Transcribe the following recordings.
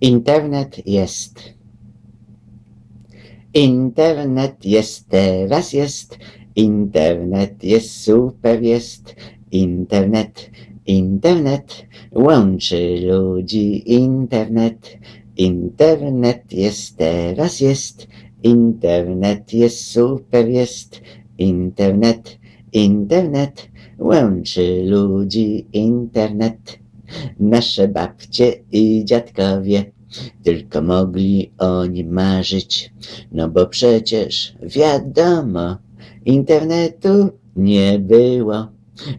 Internet jest. Internet jest, teraz jest. Internet jest, super jest. Internet, internet łączy ludzi. Internet, internet jest, teraz jest. Internet jest, super jest. Internet, internet łączy ludzi. Internet. Nasze babcie i dziadkowie tylko mogli o nim marzyć, no bo przecież wiadomo, internetu nie było.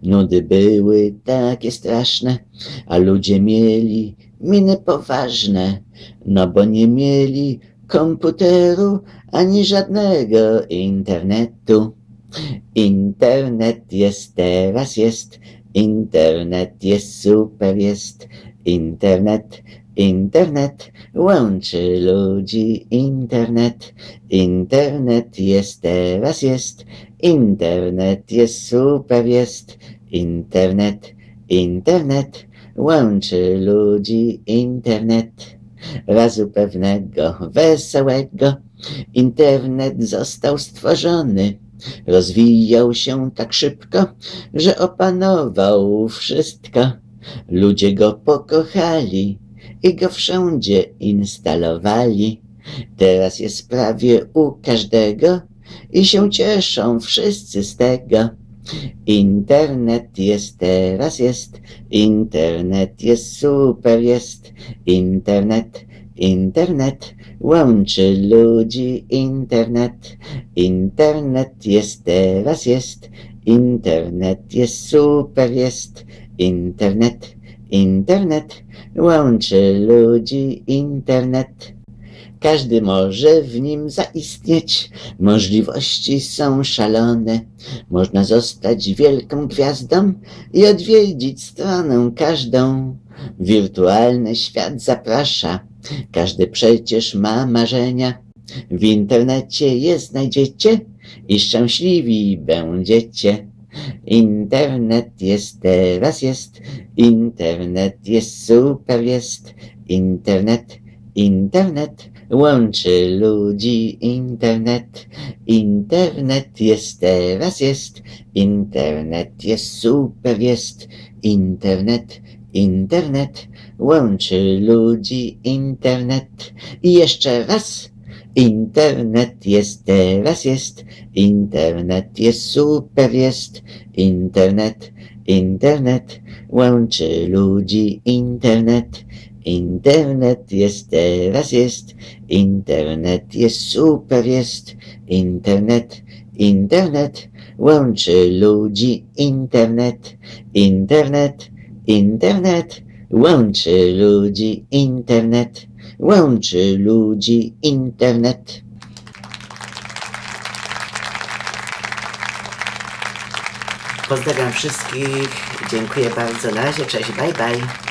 Nudy były takie straszne, a ludzie mieli miny poważne, no bo nie mieli komputeru ani żadnego internetu. Internet jest teraz jest, internet jest super jest, internet, internet łączy ludzi, internet, internet jest teraz jest, internet jest super jest, internet, internet łączy ludzi, internet. Razu pewnego wesołego internet został stworzony. Rozwijał się tak szybko, że opanował wszystko. Ludzie go pokochali i go wszędzie instalowali. Teraz jest prawie u każdego i się cieszą wszyscy z tego. Internet jest teraz jest, internet jest super jest, internet, internet łączy ludzi, internet, internet jest teraz jest, internet jest super jest, internet, internet łączy ludzi, internet. Każdy może w nim zaistnieć, możliwości są szalone. Można zostać wielką gwiazdą i odwiedzić stronę każdą. Wirtualny świat zaprasza, każdy przecież ma marzenia. W internecie je znajdziecie i szczęśliwi będziecie. Internet jest teraz jest, internet jest super jest, internet, internet łączy ludzi, internet, internet jest teraz jest, internet jest super jest, internet, internet łączy ludzi, internet. I jeszcze raz. Internet jest teraz jest, internet jest super jest, internet, internet łączy ludzi, internet, internet jest teraz jest, internet jest super jest, internet, internet łączy ludzi, internet, internet, internet łączy ludzi, internet łączy ludzi. Internet. Pozdrawiam wszystkich, dziękuję bardzo, na razie, cześć, bye bye.